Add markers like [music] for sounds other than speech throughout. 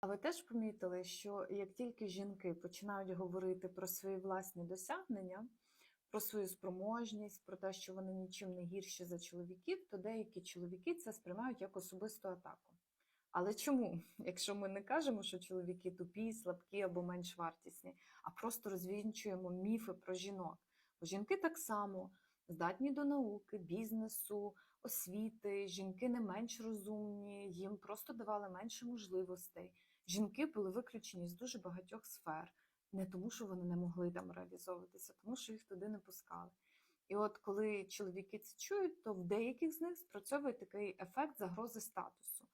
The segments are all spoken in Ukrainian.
А ви теж помітили, що як тільки жінки починають говорити про свої власні досягнення, про свою спроможність, про те, що вони нічим не гірші за чоловіків, то деякі чоловіки це сприймають як особисту атаку. Але чому? [laughs] Якщо ми не кажемо, що чоловіки тупі, слабкі або менш вартісні, а просто розвінчуємо міфи про жінок. Бо жінки так само здатні до науки, бізнесу, освіти, жінки не менш розумні, їм просто давали менше можливостей. Жінки були виключені з дуже багатьох сфер, не тому, що вони не могли там реалізовуватися, тому що їх туди не пускали. І от коли чоловіки це чують, то в деяких з них спрацьовує такий ефект загрози статусу.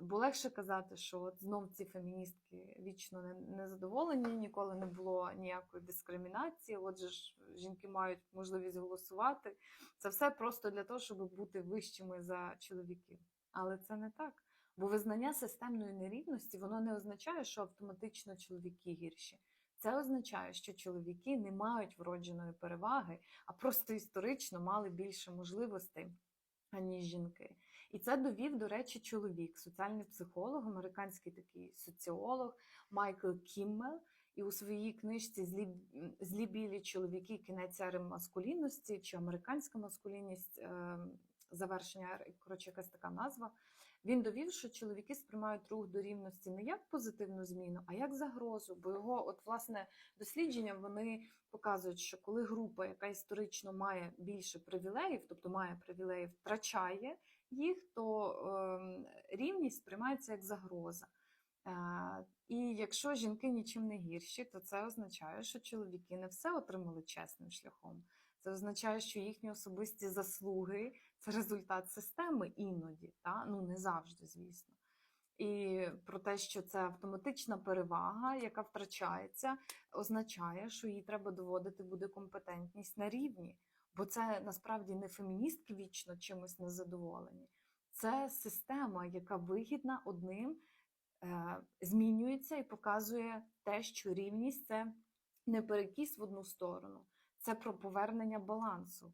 Бо легше казати, що от знов ці феміністки вічно не- незадоволені, ніколи не було ніякої дискримінації. Отже ж, жінки мають можливість голосувати. Це все просто для того, щоб бути вищими за чоловіків. Але це не так. Бо визнання системної нерівності воно не означає, що автоматично чоловіки гірші. Це означає, що чоловіки не мають вродженої переваги, а просто історично мали більше можливостей, аніж жінки. І це довів, до речі, чоловік, соціальний психолог, американський такий соціолог Майкл Кіммел. І у своїй книжці Злі, Злі білі чоловіки, кінець ери маскулінності чи американська маскулінність, е, завершення ери, коротше, якась така назва. Він довів, що чоловіки сприймають рух до рівності не як позитивну зміну, а як загрозу. Бо його, от, власне, дослідження вони показують, що коли група, яка історично має більше привілеїв, тобто має привілеї, втрачає їх, то е, рівність сприймається як загроза. Е, І якщо жінки нічим не гірші, то це означає, що чоловіки не все отримали чесним шляхом. Це означає, що їхні особисті заслуги це результат системи іноді, та? ну не завжди, звісно. І про те, що це автоматична перевага, яка втрачається, означає, що їй треба доводити буде компетентність на рівні. Бо це насправді не феміністки вічно чимось незадоволені. Це система, яка вигідна одним, е, змінюється і показує те, що рівність це не перекіс в одну сторону, це про повернення балансу.